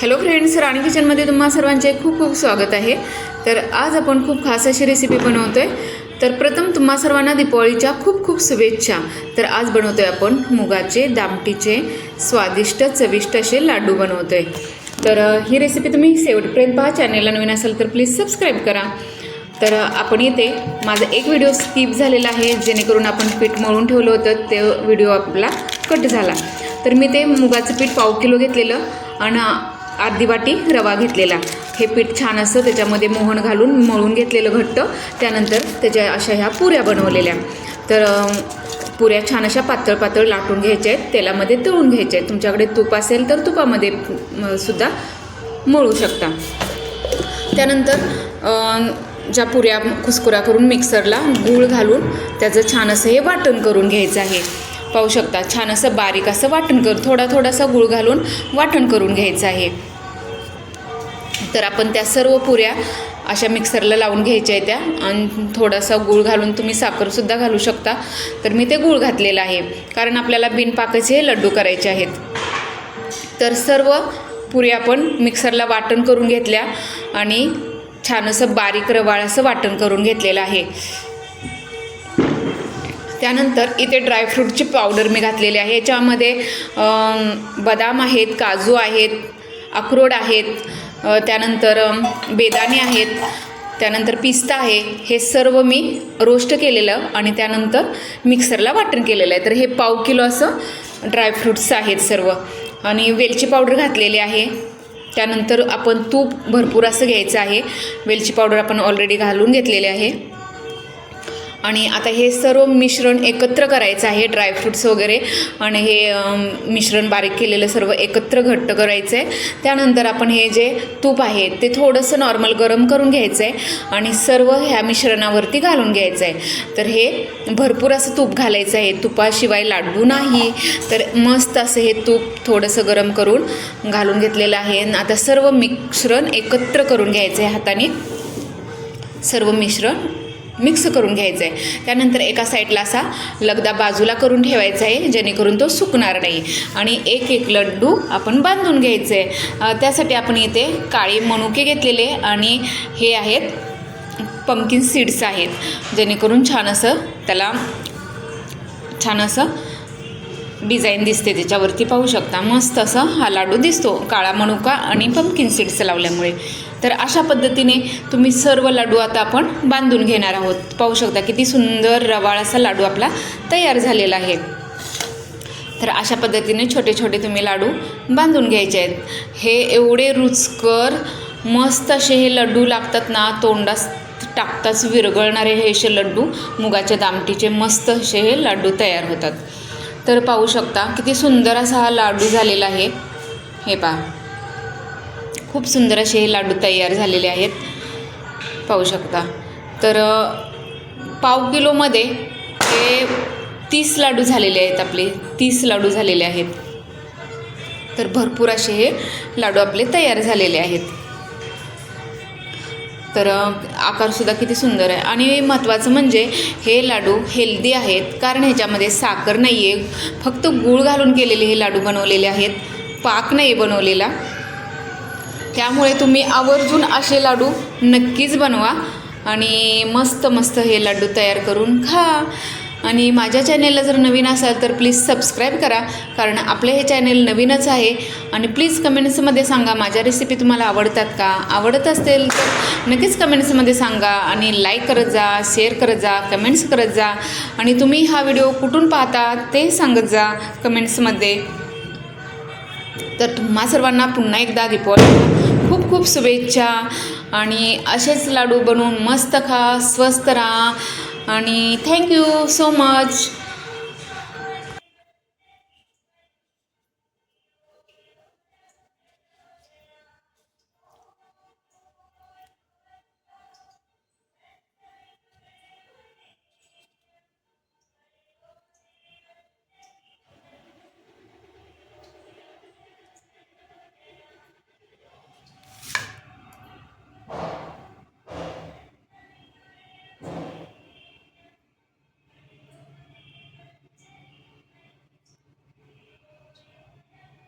Hello friends राणी किचनमध्ये तुम्हा सर्वांचे खूप खूप स्वागत आहे. तर आज आपण खूप खास अशी रेसिपी बनवतो आहे तर प्रथम तुम्हा सर्वांना दीपावळीच्या खूप खूप शुभेच्छा. तर आज बनवतो आहे आपण मुगाचे दामटीचे स्वादिष्ट चविष्ट असे लाडू बनवतो आहे तर ही रेसिपी तुम्ही शेवटपर्यंत पहा. चॅनेलला नवीन असाल तर प्लीज सबस्क्राईब करा. तर आपण येते माझा एक व्हिडिओ स्किप झालेला आहे. जेणेकरून आपण पीठ मळून ठेवलं होतं. ते व्हिडिओ आपला कट झाला. तर मी ते मुगाचं पीठ पाव किलो घेतलेलं. आणि अर्धी वाटी रवा घेतलेला. हे पीठ छान असं त्याच्यामध्ये मोहन घालून मळून घेतलेलं घट्ट. त्यानंतर त्याच्या अशा ह्या पुऱ्या बनवलेल्या. तर पुऱ्या छान अशा पातळ पातळ लाटून घ्यायच्या आहेत. तेलामध्ये तळून घ्यायच्या आहेत. तुमच्याकडे तूप असेल तर तुपामध्ये म, सुद्धा मळू शकता. त्यानंतर ज्या पुऱ्या खुसकुरा करून मिक्सरला गूळ घालून त्याचं छान असं हे वाटण करून घ्यायचं आहे. पाहू शकता. छान असं बारीक असं वाटण कर थोडा थोडासा गूळ घालून वाटण करून घ्यायचं आहे. तर आपण त्या सर्व पुऱ्या अशा मिक्सरला लावून घ्यायच्या आहेत त्या. आणि थोडासा गूळ घालून तुम्ही साखरसुद्धा घालू शकता. तर मी ते गूळ घातलेलं आहे. कारण आपल्याला बिनपाकाचे लड्डू करायचे आहेत. तर सर्व पुऱ्या आपण मिक्सरला वाटण करून घेतल्या. आणि छान असं बारीक रवाळ असं वाटण करून घेतलेलं आहे. त्यानंतर इथे ड्रायफ्रूटची पावडर मी घातलेली आहे. याच्यामध्ये बदाम आहेत काजू आहेत अक्रोड आहेत त्यानंतर बेदाणे आहेत त्यानंतर पिस्ता आहे. हे सर्व मी रोस्ट केलेलं आणि त्यानंतर मिक्सरला वाटण केलेलं आहे. तर हे पाव किलो असं ड्रायफ्रूट्स आहेत सर्व. आणि वेलची पावडर घातलेली आहे. त्यानंतर आपण तूप भरपूर असं घ्यायचं आहे. वेलची पावडर आपण ऑलरेडी घालून घेतलेले आहे. आणि आता हे सर्व मिश्रण एकत्र करायचं आहे ड्रायफ्रुट्स वगैरे. आणि हे मिश्रण बारीक केलेलं सर्व एकत्र घट्ट करायचं आहे त्यानंतर आपण हे जे तूप आहे ते थोडंसं नॉर्मल गरम करून घ्यायचं आहे आणि सर्व ह्या मिश्रणावरती घालून घ्यायचं आहे तर हे भरपूर असं तूप घालायचं आहे. तुपाशिवाय लाडू नाही. तर मस्त असं हे तूप थोडंसं गरम करून घालून घेतलेलं आहे. आता सर्व मिश्रण एकत्र करून घ्यायचं आहे हाताने. सर्व मिश्रण मिक्स करून घ्यायचं आहे त्यानंतर एका साईडला असा लगदा बाजूला करून ठेवायचा आहे जेणेकरून तो सुकणार नाही. आणि एक एक लड्डू आपण बांधून घ्यायचं आहे त्यासाठी आपण इथे काळे मनुके घेतलेले आणि हे आहेत पंकिन सीड्स आहेत. जेणेकरून छान असं त्याला छान असं डिझाईन दिसते त्याच्यावरती पाहू शकता. मस्त असं हा लाडू दिसतो काळा मनुका आणि पंपकिन सीड्स लावल्यामुळे. तर अशा पद्धतीने तुम्ही सर्व लाडू आता आपण बांधून घेणार आहोत. पाहू शकता किती सुंदर रवाळ असा लाडू आपला तयार झालेला आहे. तर अशा पद्धतीने छोटे छोटे तुम्ही लाडू बांधून घ्यायचे आहेत. हे एवढे रुचकर मस्त असे हे लड्डू लागतात ना तोंडास टाकताच विरघळणारे हे असे लड्डू मुगाच्या दामटीचे मस्त असे हे लाडू तयार होतात. तर पाहू शकता किती सुंदर असा हा लाडू झालेला आहे. हे पहा. खूप सुंदर असे हे लाडू तयार झालेले आहेत. पाहू शकता. तर पाव किलोमध्ये हे तीस लाडू झालेले आहेत आपले. तीस लाडू झालेले आहेत. तर भरपूर असे हे लाडू आपले तयार झालेले आहेत. तर आकारसुद्धा किती सुंदर आहे. आणि महत्त्वाचं म्हणजे हे लाडू हेल्दी आहेत. कारण ह्याच्यामध्ये साखर नाही आहे फक्त गूळ घालून केलेले हे लाडू बनवलेले आहेत. पाक नाही बनवलेला. त्यामुळे तुम्ही आवर्जून असे लाडू नक्कीच बनवा आणि मस्त मस्त हे लाडू तयार करून खा. आणि माझ्या चॅनेलला जर नवीन असाल तर प्लीज सबस्क्राईब करा कारण आपले हे चॅनेल नवीनच आहे. आणि प्लीज कमेंट्समध्ये सांगा माझ्या रेसिपी तुम्हाला आवडतात का? आवडत असतील तर नक्कीच कमेंट्समध्ये सांगा आणि लाईक करत जा शेअर करत जा कमेंट्स करत जा. आणि तुम्ही हा व्हिडिओ कुठून पाहता ते सांगत जा कमेंट्समध्ये. तर तुम्हा सर्वांना पुन्हा एकदा दीपावली. खूप खूप शुभेच्छा आणि असेच लाडू बनवून मस्त खा स्वस्त राहा आणि थँक्यू सो मच